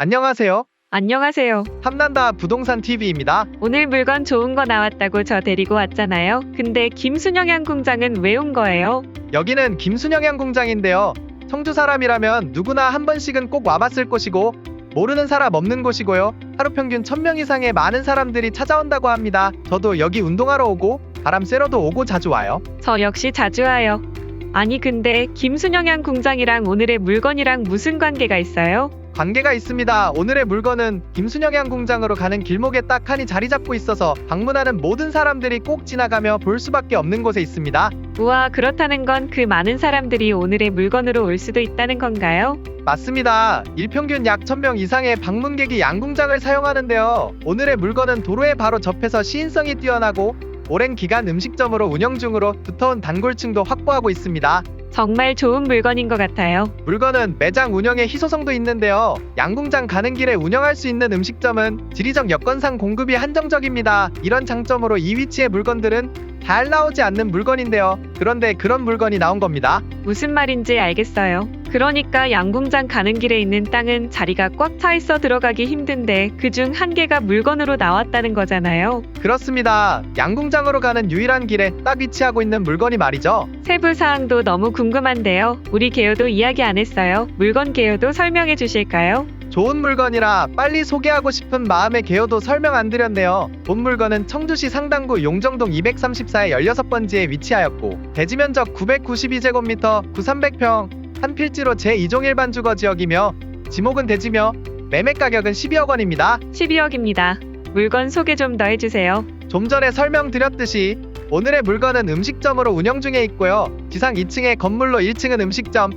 안녕하세요. 안녕하세요. 탐난다 부동산 TV입니다. 오늘 물건 좋은 거 나왔다고 저 데리고 왔잖아요. 근데 김순영 양궁장은 왜 온 거예요? 여기는 김순영양 공장인데요. 청주 사람이라면 누구나 한 번씩은 꼭 와봤을 곳이고 모르는 사람 없는 곳이고요. 하루 평균 1000명 이상의 많은 사람들이 찾아온다고 합니다. 저도 여기 운동하러 오고 바람 쐬러도 오고 자주 와요. 저 역시 자주 와요. 아니 근데 김순영 양궁장이랑 오늘의 물건이랑 무슨 관계가 있어요? 관계가 있습니다. 오늘의 물건은 김순영양 공장으로 가는 길목에 딱 하니 자리 잡고 있어서 방문하는 모든 사람들이 꼭 지나가며 볼 수밖에 없는 곳에 있습니다. 우와 그렇다는 건 그 많은 사람들이 오늘의 물건으로 올 수도 있다는 건가요? 맞습니다. 일평균 약 1000명 이상의 방문객이 양궁장을 사용하는데요. 오늘의 물건은 도로에 바로 접해서 시인성이 뛰어나고 오랜 기간 음식점으로 운영 중으로 두터운 단골층도 확보하고 있습니다. 정말 좋은 물건인 것 같아요. 물건은 매장 운영에 희소성도 있는데요. 양궁장 가는 길에 운영할 수 있는 음식점은 지리적 여건상 공급이 한정적입니다. 이런 장점으로 이 위치의 물건들은 잘 나오지 않는 물건인데요. 그런데 그런 물건이 나온 겁니다. 무슨 말인지 알겠어요. 그러니까 양궁장 가는 길에 있는 땅은 자리가 꽉 차 있어 들어가기 힘든데 그 중 한 개가 물건으로 나왔다는 거잖아요. 그렇습니다. 양궁장으로 가는 유일한 길에 딱 위치하고 있는 물건이 말이죠. 세부 사항도 너무 궁금한데요. 우리 개요도 이야기 안 했어요. 물건 개요도 설명해 주실까요? 좋은 물건이라 빨리 소개하고 싶은 마음의 개요도 설명 안 드렸네요. 본 물건은 청주시 상당구 용정동 234의 16번지에 위치하였고 대지 면적 992제곱미터 9300평 한 필지로 제2종 일 반 주거 지역이며 지목은 대지며 매매 가격은 12억 원입니다. 12억입니다. 물건 소개 좀 더 해주세요. 좀 전에 설명드렸듯이 오늘의 물건은 음식점으로 운영 중에 있고요. 지상 2층의 건물로 1층은 음식점,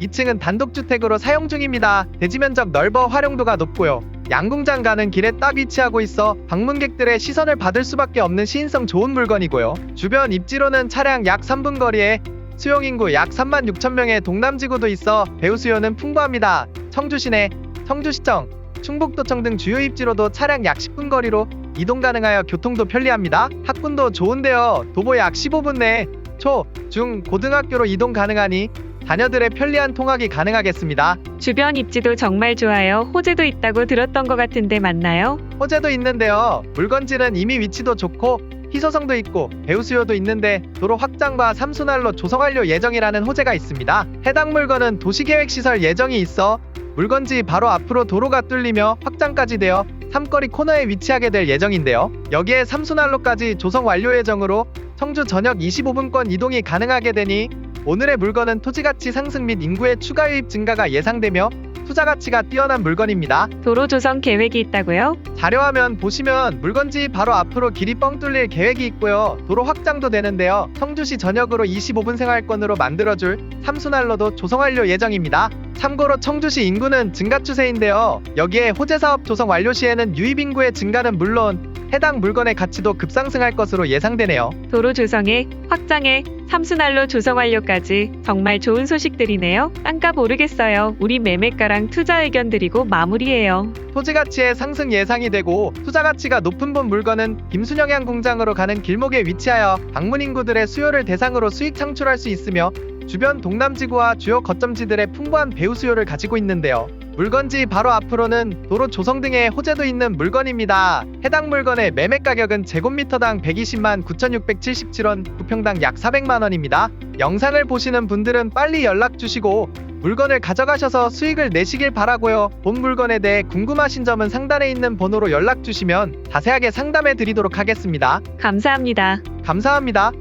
2층은 단독주택으로 사용 중입니다. 대지 면적 넓어 활용도가 높고요. 양궁장 가는 길에 딱 위치하고 있어 방문객들의 시선을 받을 수밖에 없는 시인성 좋은 물건이고요. 주변 입지로는 차량 약 3분 거리에 수용 인구 약 3만 6천 명의 동남지구도 있어 배우 수요는 풍부합니다. 청주 시내, 청주시청, 충북도청 등 주요 입지로도 차량 약 10분 거리로 이동 가능하여 교통도 편리합니다. 학군도 좋은데요. 도보 약 15분 내에 초, 중, 고등학교로 이동 가능하니 자녀들의 편리한 통학이 가능하겠습니다. 주변 입지도 정말 좋아요. 호재도 있다고 들었던 것 같은데 맞나요? 호재도 있는데요. 물건질은 이미 위치도 좋고 희소성도 있고 배우 수요도 있는데 도로 확장과 삼순환로 조성 완료 예정이라는 호재가 있습니다. 해당 물건은 도시계획시설 예정이 있어 물건지 바로 앞으로 도로가 뚫리며 확장까지 되어 삼거리 코너에 위치하게 될 예정인데요. 여기에 삼순환로까지 조성 완료 예정으로 청주 전역 25분권 이동이 가능하게 되니 오늘의 물건은 토지가치 상승 및 인구의 추가 유입 증가가 예상되며 투자 가치가 뛰어난 물건입니다. 도로 조성 계획이 있다고요? 자료화면 보시면 물건지 바로 앞으로 길이 뻥 뚫릴 계획이 있고요. 도로 확장도 되는데요. 청주시 전역으로 25분 생활권으로 만들어줄 삼순환로도 조성 완료 예정입니다. 참고로 청주시 인구는 증가 추세인데요. 여기에 호재 사업 조성 완료 시에는 유입 인구의 증가는 물론 해당 물건의 가치도 급상승할 것으로 예상되네요. 도로 조성에 확장에 삼순환로 조성 완료까지 정말 좋은 소식들이네요. 땅값 오르겠어요. 우리 매매가랑 투자 의견 드리고 마무리해요. 토지 가치의 상승 예상이 되고 투자 가치가 높은 본 물건은 김순영양 공장으로 가는 길목에 위치하여 방문 인구들의 수요를 대상으로 수익 창출할 수 있으며 주변 동남지구와 주요 거점지들의 풍부한 배우 수요를 가지고 있는데요. 물건지 바로 앞으로는 도로 조성 등의 호재도 있는 물건입니다. 해당 물건의 매매 가격은 제곱미터당 120만 9,677원, 부평당 약 400만 원입니다. 영상을 보시는 분들은 빨리 연락 주시고 물건을 가져가셔서 수익을 내시길 바라고요. 본 물건에 대해 궁금하신 점은 상단에 있는 번호로 연락 주시면 자세하게 상담해 드리도록 하겠습니다. 감사합니다. 감사합니다.